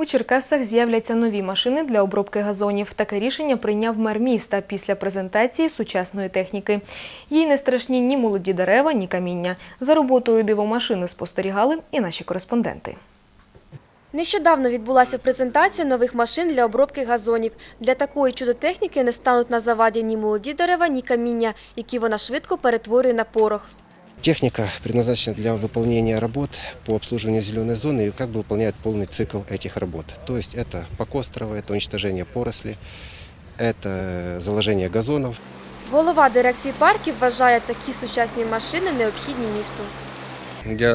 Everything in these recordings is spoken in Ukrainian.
У Черкасах з'являться нові машини для обробки газонів. Таке рішення прийняв мер міста після презентації сучасної техніки. Їй не страшні ні молоді дерева, ні каміння. За роботою дивомашини спостерігали і наші кореспонденти. Нещодавно відбулася презентація нових машин для обробки газонів. Для такої чудотехніки не стануть на заваді ні молоді дерева, ні каміння, які вона швидко перетворює на порох. Техника предназначена для выполнения работ по обслуживанию зеленой зоны и как бы выполняет полный цикл этих работ. То есть это покос травы, это уничтожение поросли, это заложение газонов. Голова дирекції парків вважає такі сучасні машини необхідні місту. Я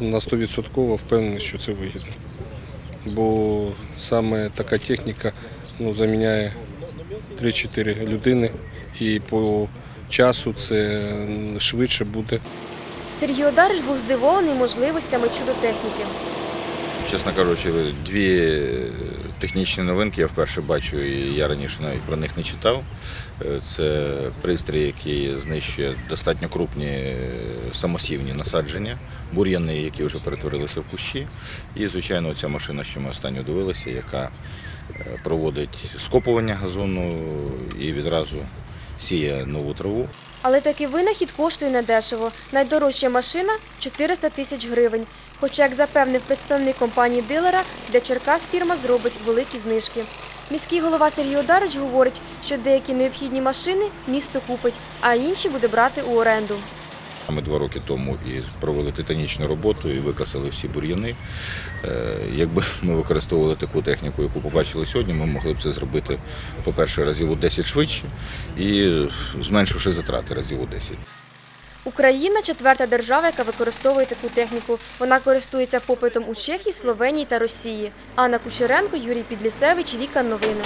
на 100% впевнений, що це вигідно. Бо саме така техніка ну, заміняє 3-4 людини і по часу це швидше буде. Сергій Одарич був здивований можливостями чудотехніки. Чесно кажучи, дві технічні новинки я вперше бачу, і я раніше навіть про них не читав. Е, Це пристрій, який знищує достатньо крупні е, самосівні насадження, бур'яни, які вже перетворилися в кущі. І, звичайно, ця машина, що ми останньо дивилися, яка е, проводить скопування газону і відразу сіє нову траву. Але такий винахід коштує недешево. Найдорожча машина – 400 тисяч гривень. Хоча, як запевнив представник компанії дилера, для Черкас фірма зробить великі знижки. Міський голова Сергій Одарич говорить, що деякі необхідні машини місто купить, а інші буде брати у оренду. Ми два роки тому і провели титанічну роботу і викасали всі бур'яни. Е, Якби ми використовували таку техніку, яку побачили сьогодні, ми могли б це зробити, по-перше, разів у 10 швидше і зменшивши затрати разів у 10. Україна – четверта держава, яка використовує таку техніку. Вона користується попитом у Чехії, Словенії та Росії. Анна Кучеренко, Юрій Підлісевич, Віка Новини.